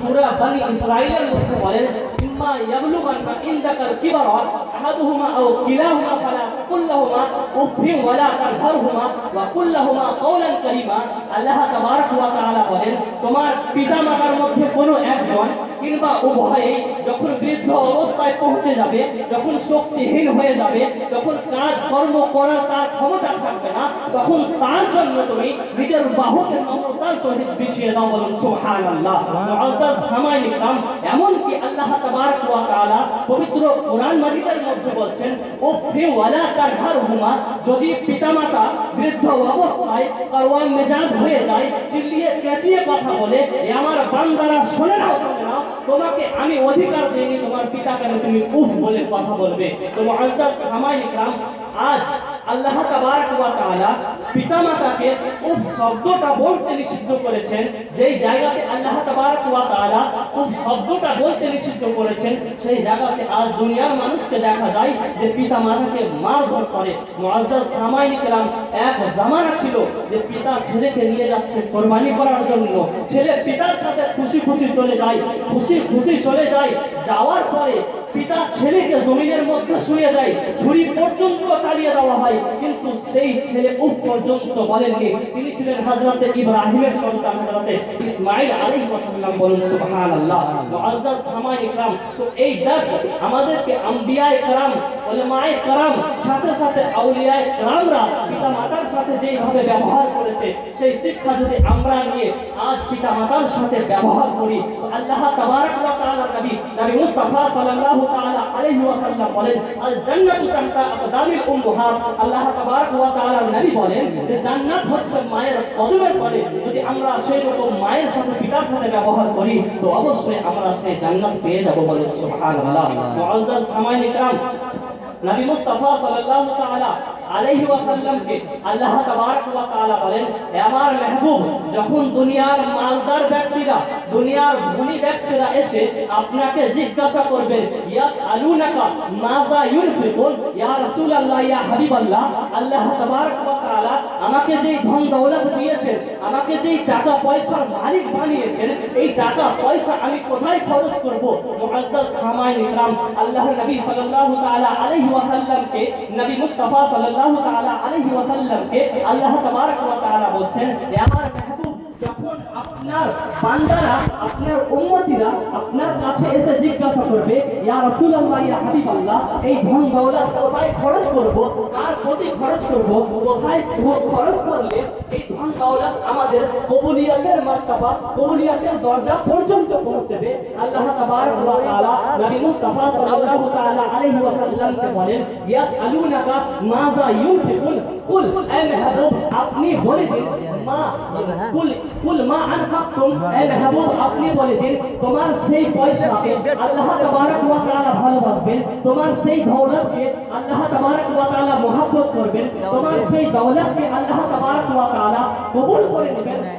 সূরা বনি ইসরাঈলের মধ্যে বলেন ইম্মা ইয়াবলুগান্না ইনদাকাল কিবারা আহাদুহুমা আও কিলাহুমা ফালা তাকুল লাহুমা উফিন ওয়ালা তানহারহুমা ওয়া কুল লাহুমা কওলান কারীমা আল্লাহ তাবারক ওয়া তাআলা বলেন তোমার পিতামাতার মধ্যে কোনো একজন কিংবা উভয়ে যখন বৃদ্ধ অবস্থায় পৌঁছে যাবে, যখন শক্তিহীন হয়ে যাবে, যখন কাজ কর্ম করার তার ক্ষমতা থাকবে না, তখন তার জন্য তুমি নিজের বাহুকে নম্রতার সহিত বিছিয়ে দাও বলুন, সুবহানাল্লাহ। মুআজ্জাজ সামাইন ইকরাম, এমনকি আল্লাহ তাবারক ওয়া তাআলা পবিত্র কোরআন মাজিদের মধ্যে বলছেন ও উফি ওয়ালা তানহারহুমা যদি পিতামাতা বৃদ্ধ অবস্থায় কারওয়ান মেজাজ হয়ে যায়, চিল্লিয়ে চেঁচিয়ে কথা বলে, এ আমার বান্দারা, শোনে নাও তোমাকে আমি অধিকার দিইনি তোমার পিতাকে তুমি উফ বলে কথা বলবে। তো মহাজ সামাইন ইকরাম আজ আল্লাহ তাআলা পিতামাতাকে উফ শব্দটা বলতে নিষিদ্ধ করেছেন। যেই জায়গাতে আল্লাহ তাআলা উফ শব্দটা বলতে নিষিদ্ধ করেছেন, সেই জায়গাতে আজ দুনিয়ার মানুষকে দেখা যায় যে পিতামাতাকে মারধর করে। মুআজ্জাজ সামাইন এক জামানা ছিল যে পিতা ছেলেকে নিয়ে যাচ্ছে কোরবানি করার জন্য। ছেলে পিতার সাথে খুশি খুশি চলে যায়, খুশি খুশি চলে যায়। যাওয়ার পরে পিতা ছেলেকে জমিনের মধ্যে শুয়ে দেয় ছুরি পর্যন্ত চালিয়ে দেওয়া হয়। কিন্তু সেই ছেলে উপ পর্যন্ত বলেননি। তিনি ছিলেন হাজরাতে ইব্রাহিমের সন্তান হাজরাতে ইসমাইল আলী ওয়াসাল্লাম বলুন সুবহান আল্লাহ মুআজ্জাজ সামাই ইকরাম। তো এই দাস আমাদেরকে আম্বিয়ায়ে کرام ওলামায়ে کرام সাথে সাথে আউলিয়ায়ে کرامরা পিতা মাতার সাথে যেইভাবে ব্যবহার করে করেছে সেই শিক্ষা যদি আমরা নিয়ে আজ পিতা মাতার সাথে ব্যবহার করি আল্লাহ তাবারক ওয়া তাআলা নবী নবী মুস্তাফা সাল্লাল্লাহু তাআলা আলাইহি ওয়াসাল্লাম বলেন আল জান্নাতু তাহতা আকদামিল উম্মাহাত। আল্লাহ তাবারক ওয়া তাআলা নবী বলেন যে জান্নাত হচ্ছে মায়ের কদমের তলে যদি আমরা সেই রকম মায়ের সাথে পিতার সাথে ব্যবহার করি তো অবশ্যই আমরা সেই জান্নাত পেয়ে যাব বলে সুবহানাল্লাহ। মুআজ্জাজ সামাইন ইকরাম নবী মুস্তাফা সাল্লাল্লাহু তাআলা আলাইহি ওয়াসাল্লামকে আল্লাহ তাবারক বলেন আমার মেহবুব, যখন দুনিয়ার মালদার ব্যক্তিরা, দুনিয়ার ধনী ব্যক্তিরা এসে আপনাকে জিজ্ঞাসা করবেন ইয়াস আলুনাকা মাযা ইউনফিকুন? ইয়া রাসূলুল্লাহ, ইয়া হাবিবাল্লাহ। আল্লাহ তাবারক ওয়া আমাকে যেই ধন দৌলত দিয়েছেন, আমাকে যেই টাকা পয়সার মালিক বানিয়েছেন, এই টাকা পয়সা আমি কোথায় খরচ করব? মুআজ্জাজ সামাইন ইকরাম, আল্লাহর নবী সাল্লাল্লাহু তাআলা আলাইহি ওয়াসাল্লামকে নবী মুস্তাফা সাল্লাল্লাহু আলাইহি ওয়াসাল্লামকে আল্লাহ বলছেন আমার যখন আপনার বান্দারা, আপনার আপনার কাছে এসে জিজ্ঞাসা করবে, ইয়া ইয়া এই ধন কোথায় খরচ করব? কার প্রতি খরচ করব? কোথায় খরচ করলে এই ধন আমাদের কবুলিয়াতের কবুলিয়াতের দরজা পর্যন্ত পৌঁছবে? আল্লাহ তাবারক ওয়া নবী মুস্তাফা সাল্লাল্লাহু তাআলা আলাইহি ওয়াসাল্লামকে বলেন, ইয়াসআলুনাকা মাযা ইউনফিকুন? কুল, এ মেহবুব, আপনি বলে দিন, মা, কুল কুল মা আনফাকতুম, এ মেহবুব, আপনি বলে দিন, তোমার সেই পয়সাকে আল্লাহ তাবারক ওয়া তাআলা ভালোবাসবেন, তোমার সেই দৌলতকে আল্লাহ তাবারক ওয়া তাআলা মহব্বত করবেন, তোমার সেই দৌলতকে আল্লাহ তাবারক ওয়া তাআলা কবুল করে নেবেন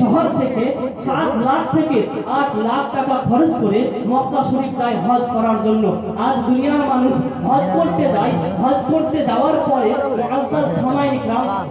শহর থেকে সাত লাখ থেকে আট লাখ টাকা খরচ করে মক্কা শরীফ যায় হজ করার জন্য। আজ দুনিয়ার মানুষ হজ করতে যায়, হজ করতে যাওয়ার পরে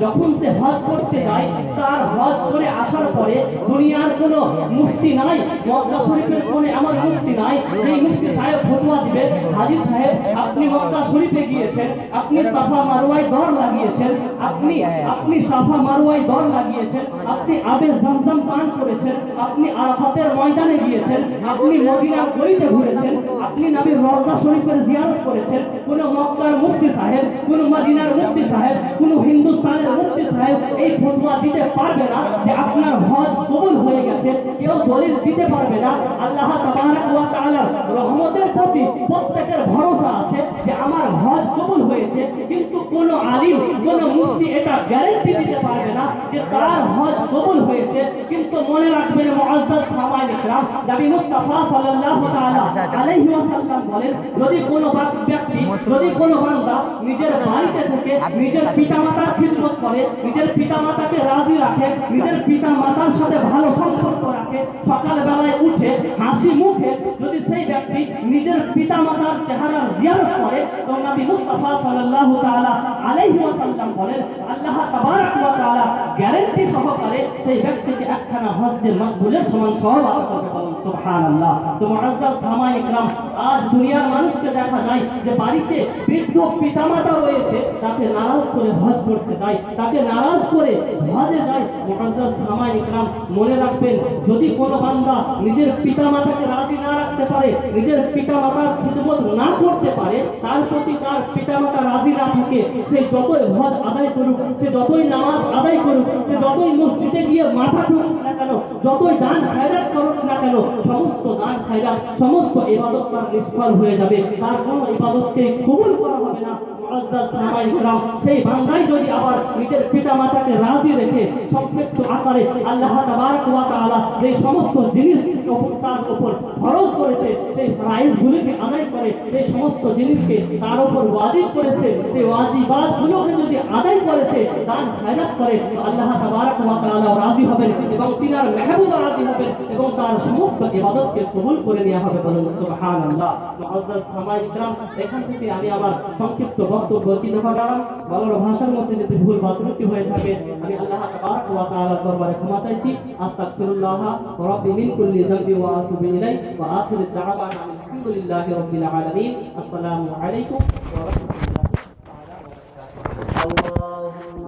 যখন সে হজ করতে যায়, তার হজ করে আসার পরে দুনিয়ার কোনো মুফতি নাই, মক্কা শরীফের কোনে আমার মুফতি নাই সেই মুফতি সাহেব ফতোয়া দিবে হাজী সাহেব, আপনি মক্কা শরীফে গিয়েছেন, আপনি সাফা মারওয়ায় দর লাগিয়েছেন আপনি আপনি সাফা মারওয়ায় দর লাগিয়েছেন আপনি আবে জমজম পান করেছেন আপনি আরাফাতের ময়দানে গিয়েছেন আপনি মদিনার গলিতে ঘুরেছেন আপনি নবীর রওজা শরীফের জিয়ারত করেছেন কোন মক্কার মুফতি সাহেব কোন মদিনার মুফতি সাহেব কোন হিন্দুস্তানের মুফতি সাহেব এই ফতোয়া দিতে পারবে না যে আপনার হজ কবুল হয়ে গেছে। কেউ দলিল দিতে পারবে না। আল্লাহ তাবারক ওয়া তাআলার রহমতের প্রতি প্রত্যেকের ভরসা আছে। হয়েছে কিন্তু কোন আলিম কোন মুফতি এটা গ্যারেন্টি দিতে পারবে না যে তার হজ কবুল হয়েছে কিন্তু মনে রাখবেন মুআজ্জাজ সামাইন ইকরাম নবী মুস্তাফা সাল্লাল্লাহু তাআলা আলাইহি ওয়াসাল্লাম বলেন যদি কোনো ব্যক্তি যদি কোনো বান্দা নিজের বাড়িতে থেকে নিজের পিতামাতার খিদমত করে নিজের পিতামাতাকে রাজি রাখে নিজের পিতামাতার সাথে ভালো সম্পর্ক রাখে সকালবেলায় উঠে হাসি মুখে যদি সেই মাতার চেহারার জিয়ারত করে তো নবী মুস্তাফা সাল্লাল্লাহু তাআলা আলাইহি ওয়াসাল্লাম বলেন, আল্লাহ তাবারাক ওয়া তাআলা গ্যারান্টি সহকারে সেই ব্যক্তিকে একখানা হজ্জের মাকবুলের সমান সওয়াব আতা করবে সুবহানাল্লাহ। তো মুআজ্জাজ আজ দুনিয়ার মানুষকে দেখা যায় যে বাড়িতে বৃদ্ধ পিতামাতা রয়েছে, তাকে নারাজ করে হজ করতে যায়, তাকে নারাজ করে হজে যায়। মুআজ্জাজ মনে রাখবেন, যদি কোনো বান্দা নিজের পিতামাতাকে রাজি না রাখতে পারে, নিজের পিতামাতার খিদমত না করতে পারে, তার প্রতি তার পিতামাতা রাজি না থাকে, সে যতই হজ আদায় করুক, সে যতই নামাজ আদায় করুক যতই মসজিদে গিয়ে মাথা ঠুক না কেন, যতই দান খায়রাত করুক না কেন, সমস্ত দান খায়রাত, সমস্ত ইবাদত তার নিষ্ফল হয়ে যাবে। তার কোনো ইবাদতকে কবুল করা হবে না। সেই বান্দাই যদি আবার নিজের পিতা মাতাকে রাজি রেখে সংক্ষিপ্ত আকারে আল্লাহ তাবারক যে সমস্ত জিনিস তার উপর খরচ করেছে, সেই প্রাইজগুলিকে আদায় করে যে সমস্ত জিনিসকে তার উপর ওয়াজিব করেছে, সেই ওয়াজিবাতগুলোকে যদি আদায় করেছে দান খায়রাত করে আল্লাহ তাবারক ওয়া রাজি হবেন এবং তিনার মেহবুবা রাজি হবেন এবং তার সমস্ত ইবাদতকে কবুল করে নেওয়া হবে বলুন, সুবহানাল্লাহ। মুআজ্জাজ সাহাবায়ে কিরাম এখান থেকে আমি আমার সংক্ষিপ্ত বক্তব্য কি ঘটালাম বলার ভাষার মধ্যে যদি ভুল বা ত্রুটি হয়ে থাকে, আমি আল্লাহ তাবারক ওয়া দরবারে ক্ষমা চাইছি। আস্তাগফিরুল্লাহ রাব্বি মিন কুল্লি قلبي وأتوب إليه وآخر عن الحمد لله رب العالمين. السلام عليكم ورحمة الله تعالى وبركاته. اللهم